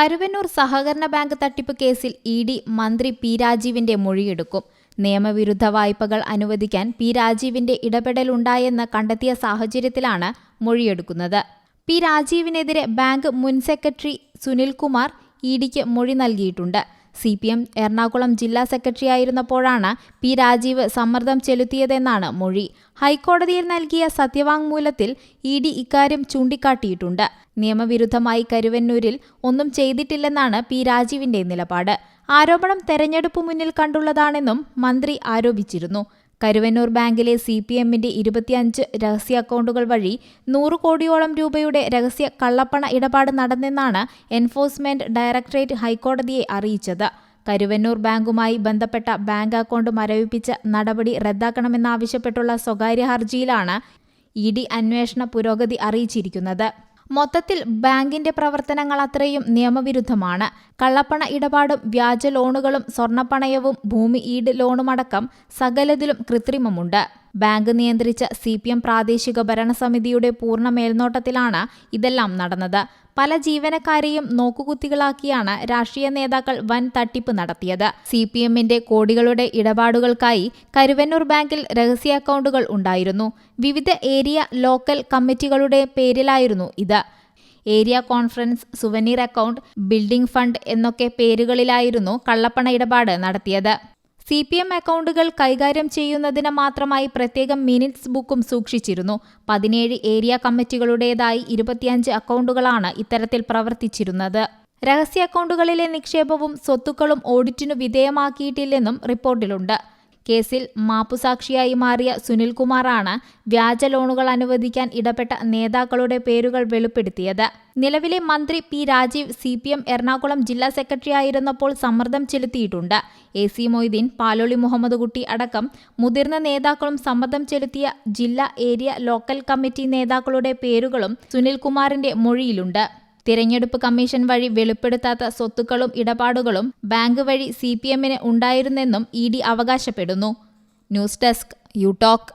കരുവന്നൂർ സഹകരണ ബാങ്ക് തട്ടിപ്പ് കേസിൽ ഇ ഡി മന്ത്രി പി രാജീവിന്റെ മൊഴിയെടുക്കും. നിയമവിരുദ്ധ വായ്പകൾ അനുവദിക്കാൻ പി രാജീവിന്റെ ഇടപെടലുണ്ടായെന്ന് കണ്ടെത്തിയ സാഹചര്യത്തിലാണ് മൊഴിയെടുക്കുന്നത്. പി രാജീവിനെതിരെ ബാങ്ക് മുൻ സെക്രട്ടറി സുനിൽകുമാർ ഇ ഡിക്ക് മൊഴി നൽകിയിട്ടുണ്ട്. സി പി എം എറണാകുളം ജില്ലാ സെക്രട്ടറി ആയിരുന്നപ്പോഴാണ് പി രാജീവ് സമ്മർദ്ദം ചെലുത്തിയതെന്നാണ് മൊഴി. ഹൈക്കോടതിയിൽ നൽകിയ സത്യവാങ്മൂലത്തിൽ ഇ ഡി ഇക്കാര്യം ചൂണ്ടിക്കാട്ടിയിട്ടുണ്ട്. നിയമവിരുദ്ധമായി കരുവന്നൂരിൽ ഒന്നും ചെയ്തിട്ടില്ലെന്നാണ് പി രാജീവിന്റെ നിലപാട്. ആരോപണം തെരഞ്ഞെടുപ്പ് മുന്നിൽ കണ്ടുള്ളതാണെന്നും മന്ത്രി ആരോപിച്ചിരുന്നു. കരുവന്നൂർ ബാങ്കിലെ സി പി എമ്മിന്റെ ഇരുപത്തിയഞ്ച് രഹസ്യ അക്കൗണ്ടുകൾ വഴി നൂറ് കോടിയോളം രൂപയുടെ രഹസ്യ കള്ളപ്പണ ഇടപാട് നടന്നെന്നാണ് എൻഫോഴ്സ്മെന്റ് ഡയറക്ടറേറ്റ് ഹൈക്കോടതിയെ അറിയിച്ചത്. കരുവന്നൂർ ബാങ്കുമായി ബന്ധപ്പെട്ട ബാങ്ക് അക്കൗണ്ട് മരവിപ്പിച്ച നടപടി റദ്ദാക്കണമെന്നാവശ്യപ്പെട്ടുള്ള സ്വകാര്യ ഹർജിയിലാണ് ഇ ഡി അന്വേഷണ പുരോഗതി അറിയിച്ചിരിക്കുന്നത്. മൊത്തത്തിൽ ബാങ്കിന്റെ പ്രവർത്തനങ്ങൾ അത്രയും നിയമവിരുദ്ധമാണ്. കള്ളപ്പണ ഇടപാടും വ്യാജ ലോണുകളും സ്വർണപ്പണയവും ഭൂമി ഈട് ലോണുമടക്കം സകലതിലും കൃത്രിമമുണ്ട്. ബാങ്ക് നിയന്ത്രിച്ച സി പി എം പ്രാദേശിക ഭരണസമിതിയുടെ പൂർണ മേൽനോട്ടത്തിലാണ് ഇതെല്ലാം നടന്നത്. പല ജീവനക്കാരെയും നോക്കുകുത്തികളാക്കിയാണ് രാഷ്ട്രീയ നേതാക്കൾ വൻ തട്ടിപ്പ് നടത്തിയത്. സി പി എമ്മിന്റെ കോടികളുടെ ഇടപാടുകൾക്കായി കരുവന്നൂർ ബാങ്കിൽ രഹസ്യ അക്കൗണ്ടുകൾ ഉണ്ടായിരുന്നു. വിവിധ ഏരിയ ലോക്കൽ കമ്മിറ്റികളുടെ പേരിലായിരുന്നു ഇത്. Area conference souvenir account building fund എന്നൊക്കെ പേരുകളിലായിരുന്നു കള്ളപ്പണ ഇടപാട് നടത്തിയത്. സി പി എം അക്കൗണ്ടുകൾ കൈകാര്യം ചെയ്യുന്നതിന് മാത്രമായി പ്രത്യേകം മിനിറ്റ്സ് ബുക്കും സൂക്ഷിച്ചിരുന്നു. പതിനേഴ് ഏരിയ കമ്മിറ്റികളുടേതായി ഇരുപത്തിയഞ്ച് അക്കൗണ്ടുകളാണ് ഇത്തരത്തിൽ പ്രവർത്തിച്ചിരുന്നത്. രഹസ്യ അക്കൗണ്ടുകളിലെ നിക്ഷേപവും സ്വത്തുക്കളും ഓഡിറ്റിനു വിധേയമാക്കിയിട്ടില്ലെന്നും റിപ്പോർട്ടിലുണ്ട്. കേസിൽ മാപ്പുസാക്ഷിയായി മാറിയ സുനിൽകുമാറാണ് വ്യാജ ലോണുകൾ അനുവദിക്കാൻ ഇടപെട്ട നേതാക്കളുടെ പേരുകൾ വെളിപ്പെടുത്തിയത്. നിലവിലെ മന്ത്രി P Rajeev C P M Ernakulam ജില്ലാ സെക്രട്ടറി ആയിരുന്നപ്പോൾ സമ്മർദ്ദം ചെലുത്തിയിട്ടുണ്ട്. എ സി മൊയ്തീൻ പാലോളി മുഹമ്മദ് കുട്ടി അടക്കം മുതിർന്ന നേതാക്കളും സമ്മർദ്ദം ചെലുത്തിയ ജില്ലാ ഏരിയ ലോക്കൽ കമ്മിറ്റി നേതാക്കളുടെ പേരുകളും സുനിൽകുമാറിന്റെ മൊഴിയിലുണ്ട്. തിരഞ്ഞെടുപ്പ് കമ്മീഷൻ വഴി വെളിപ്പെടുത്താത്ത സ്വത്തുക്കളും ഇടപാടുകളും ബാങ്ക് വഴി സി പി എമ്മിന് ഉണ്ടായിരുന്നെന്നും ഇ ഡി അവകാശപ്പെടുന്നു. News desk U talk.